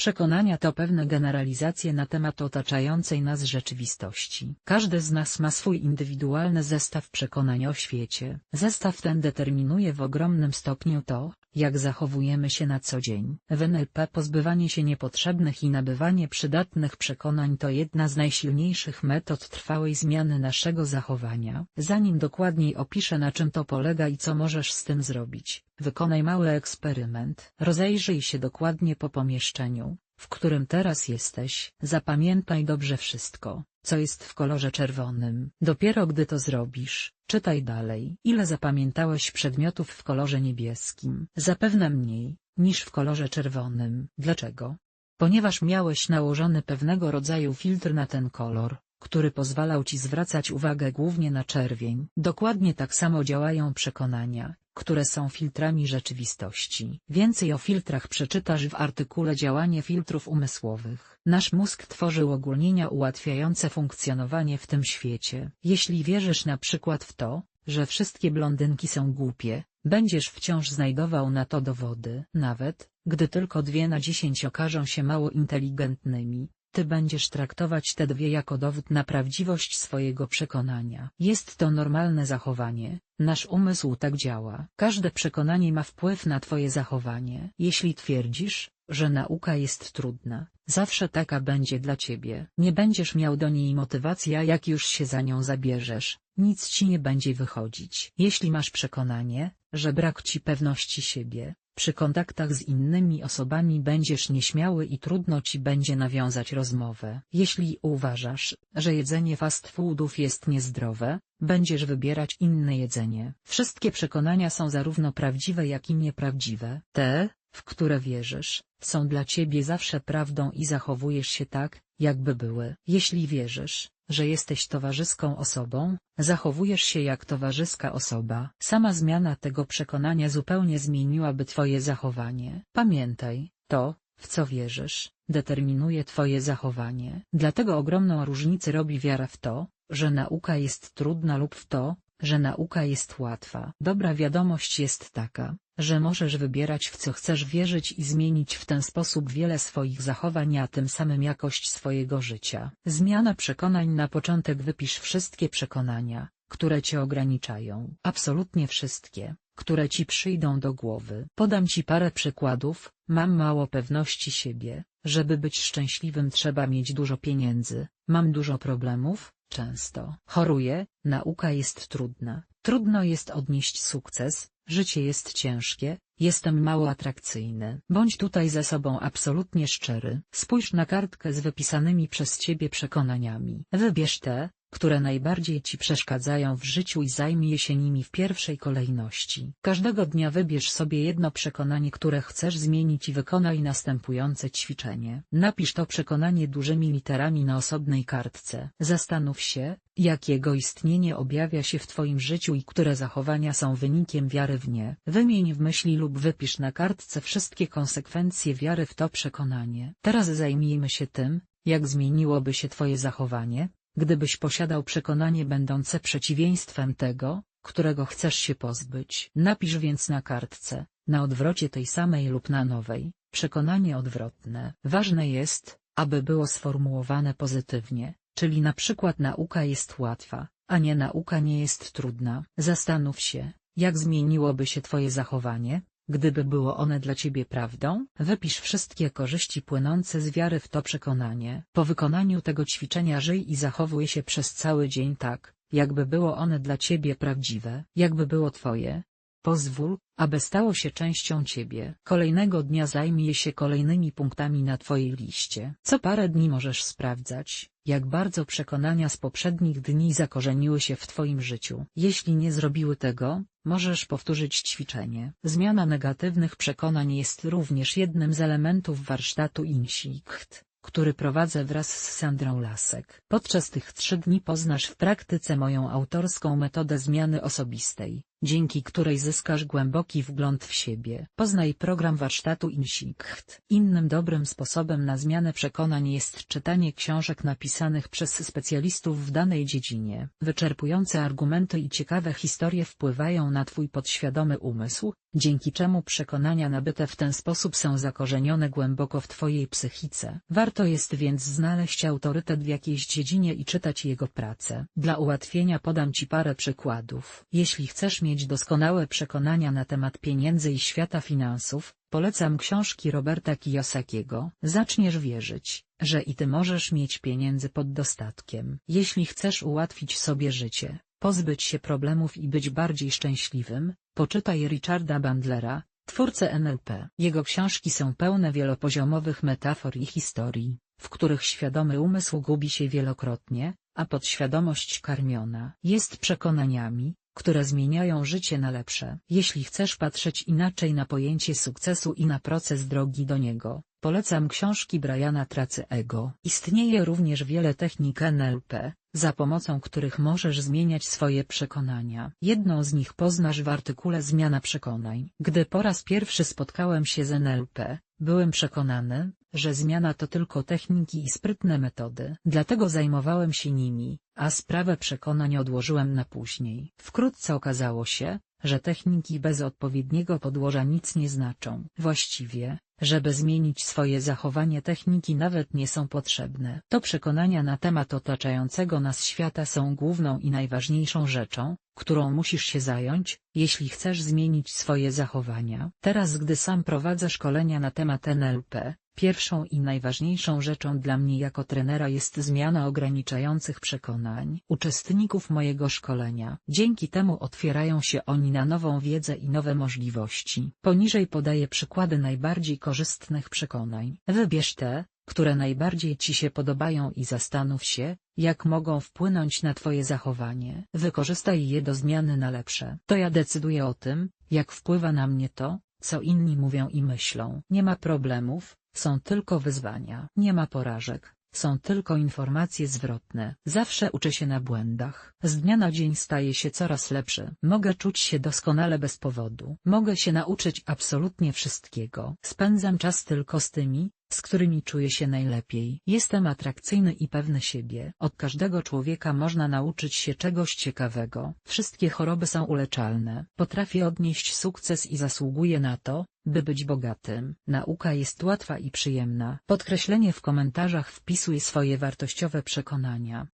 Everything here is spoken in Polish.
Przekonania to pewne generalizacje na temat otaczającej nas rzeczywistości. Każdy z nas ma swój indywidualny zestaw przekonań o świecie. Zestaw ten determinuje w ogromnym stopniu to, jak zachowujemy się na co dzień. W NLP pozbywanie się niepotrzebnych i nabywanie przydatnych przekonań to jedna z najsilniejszych metod trwałej zmiany naszego zachowania. Zanim dokładniej opiszę na czym to polega i co możesz z tym zrobić, wykonaj mały eksperyment. Rozejrzyj się dokładnie po pomieszczeniu, w którym teraz jesteś. Zapamiętaj dobrze wszystko, co jest w kolorze czerwonym. Dopiero gdy to zrobisz, czytaj dalej. Ile zapamiętałeś przedmiotów w kolorze niebieskim? Zapewne mniej, niż w kolorze czerwonym. Dlaczego? Ponieważ miałeś nałożony pewnego rodzaju filtr na ten kolor, który pozwalał ci zwracać uwagę głównie na czerwień. Dokładnie tak samo działają przekonania, które są filtrami rzeczywistości. Więcej o filtrach przeczytasz w artykule Działanie filtrów umysłowych. Nasz mózg tworzy uogólnienia ułatwiające funkcjonowanie w tym świecie. Jeśli wierzysz na przykład w to, że wszystkie blondynki są głupie, będziesz wciąż znajdował na to dowody. Nawet, gdy tylko dwie na dziesięć okażą się mało inteligentnymi, ty będziesz traktować te dwie jako dowód na prawdziwość swojego przekonania. Jest to normalne zachowanie, nasz umysł tak działa. Każde przekonanie ma wpływ na twoje zachowanie. Jeśli twierdzisz, że nauka jest trudna, zawsze taka będzie dla ciebie. Nie będziesz miał do niej motywacji a jak już się za nią zabierzesz, nic ci nie będzie wychodzić. Jeśli masz przekonanie, że brak ci pewności siebie, przy kontaktach z innymi osobami będziesz nieśmiały i trudno ci będzie nawiązać rozmowę. Jeśli uważasz, że jedzenie fast foodów jest niezdrowe, będziesz wybierać inne jedzenie. Wszystkie przekonania są zarówno prawdziwe jak i nieprawdziwe. Te, w które wierzysz, są dla ciebie zawsze prawdą i zachowujesz się tak, jakby były. Jeśli wierzysz, że jesteś towarzyską osobą, zachowujesz się jak towarzyska osoba. Sama zmiana tego przekonania zupełnie zmieniłaby twoje zachowanie. Pamiętaj, to, w co wierzysz, determinuje twoje zachowanie. Dlatego ogromną różnicę robi wiara w to, że nauka jest trudna lub w to, że nauka jest łatwa. Dobra wiadomość jest taka, że możesz wybierać w co chcesz wierzyć i zmienić w ten sposób wiele swoich zachowań a tym samym jakość swojego życia. Zmiana przekonań na początek wypisz wszystkie przekonania, które cię ograniczają. Absolutnie wszystkie, które ci przyjdą do głowy. Podam ci parę przykładów, mam mało pewności siebie, żeby być szczęśliwym trzeba mieć dużo pieniędzy, mam dużo problemów, często choruję, nauka jest trudna, trudno jest odnieść sukces, życie jest ciężkie, jestem mało atrakcyjny. Bądź tutaj ze sobą absolutnie szczery. Spójrz na kartkę z wypisanymi przez ciebie przekonaniami. Wybierz te, które najbardziej ci przeszkadzają w życiu i zajmij się nimi w pierwszej kolejności. Każdego dnia wybierz sobie jedno przekonanie, które chcesz zmienić i wykonaj następujące ćwiczenie. Napisz to przekonanie dużymi literami na osobnej kartce. Zastanów się, jakiego istnienie objawia się w Twoim życiu i które zachowania są wynikiem wiary w nie. Wymień w myśli lub wypisz na kartce wszystkie konsekwencje wiary w to przekonanie. Teraz zajmijmy się tym, jak zmieniłoby się Twoje zachowanie, Gdybyś posiadał przekonanie będące przeciwieństwem tego, którego chcesz się pozbyć. Napisz więc na kartce, na odwrocie tej samej lub na nowej, przekonanie odwrotne. Ważne jest, aby było sformułowane pozytywnie, czyli na przykład nauka jest łatwa, a nie nauka nie jest trudna. Zastanów się, jak zmieniłoby się Twoje zachowanie, Gdyby było one dla ciebie prawdą, wypisz wszystkie korzyści płynące z wiary w to przekonanie. Po wykonaniu tego ćwiczenia żyj i zachowuj się przez cały dzień tak, jakby było one dla ciebie prawdziwe, jakby było twoje. Pozwól, aby stało się częścią ciebie. Kolejnego dnia zajmij się kolejnymi punktami na twojej liście. Co parę dni możesz sprawdzać, jak bardzo przekonania z poprzednich dni zakorzeniły się w twoim życiu. Jeśli nie zrobiły tego, możesz powtórzyć ćwiczenie. Zmiana negatywnych przekonań jest również jednym z elementów warsztatu Insicht który prowadzę wraz z Sandrą Lasek. Podczas tych trzy dni poznasz w praktyce moją autorską metodę zmiany osobistej, dzięki której zyskasz głęboki wgląd w siebie. Poznaj program warsztatu Insicht. Innym dobrym sposobem na zmianę przekonań jest czytanie książek napisanych przez specjalistów w danej dziedzinie. Wyczerpujące argumenty i ciekawe historie wpływają na Twój podświadomy umysł, dzięki czemu przekonania nabyte w ten sposób są zakorzenione głęboko w Twojej psychice. Warto jest więc znaleźć autorytet w jakiejś dziedzinie i czytać jego pracę. Dla ułatwienia podam Ci parę przykładów. Jeśli chcesz mieć doskonałe przekonania na temat pieniędzy i świata finansów, polecam książki Roberta Kiyosakiego. Zaczniesz wierzyć, że i Ty możesz mieć pieniędzy pod dostatkiem. Jeśli chcesz ułatwić sobie życie, pozbyć się problemów i być bardziej szczęśliwym, poczytaj Richarda Bandlera, twórcę NLP. Jego książki są pełne wielopoziomowych metafor i historii, w których świadomy umysł gubi się wielokrotnie, a podświadomość karmiona jest przekonaniami, które zmieniają życie na lepsze. Jeśli chcesz patrzeć inaczej na pojęcie sukcesu i na proces drogi do niego, polecam książki Briana Tracy Ego. Istnieje również wiele technik NLP, za pomocą których możesz zmieniać swoje przekonania. Jedną z nich poznasz w artykule Zmiana przekonań. Gdy po raz pierwszy spotkałem się z NLP, byłem przekonany, że zmiana to tylko techniki i sprytne metody. Dlatego zajmowałem się nimi, a sprawę przekonań odłożyłem na później. Wkrótce okazało się, że techniki bez odpowiedniego podłoża nic nie znaczą. Właściwie, żeby zmienić swoje zachowanie techniki nawet nie są potrzebne. To przekonania na temat otaczającego nas świata są główną i najważniejszą rzeczą, którą musisz się zająć, jeśli chcesz zmienić swoje zachowania. Teraz gdy sam prowadzę szkolenia na temat NLP, Pierwszą i najważniejszą rzeczą dla mnie jako trenera jest zmiana ograniczających przekonań uczestników mojego szkolenia. Dzięki temu otwierają się oni na nową wiedzę i nowe możliwości. Poniżej podaję przykłady najbardziej korzystnych przekonań. Wybierz te, które najbardziej Ci się podobają i zastanów się, jak mogą wpłynąć na Twoje zachowanie. Wykorzystaj je do zmiany na lepsze. To ja decyduję o tym, jak wpływa na mnie to, co inni mówią i myślą. Nie ma problemów, są tylko wyzwania. Nie ma porażek, są tylko informacje zwrotne. Zawsze uczę się na błędach. Z dnia na dzień staję się coraz lepszy. Mogę czuć się doskonale bez powodu. Mogę się nauczyć absolutnie wszystkiego. Spędzam czas tylko z tymi, z którymi czuję się najlepiej. Jestem atrakcyjny i pewny siebie. Od każdego człowieka można nauczyć się czegoś ciekawego. Wszystkie choroby są uleczalne. Potrafię odnieść sukces i zasługuję na to, by być bogatym. Nauka jest łatwa i przyjemna. Podkreślenie w komentarzach wpisuj swoje wartościowe przekonania.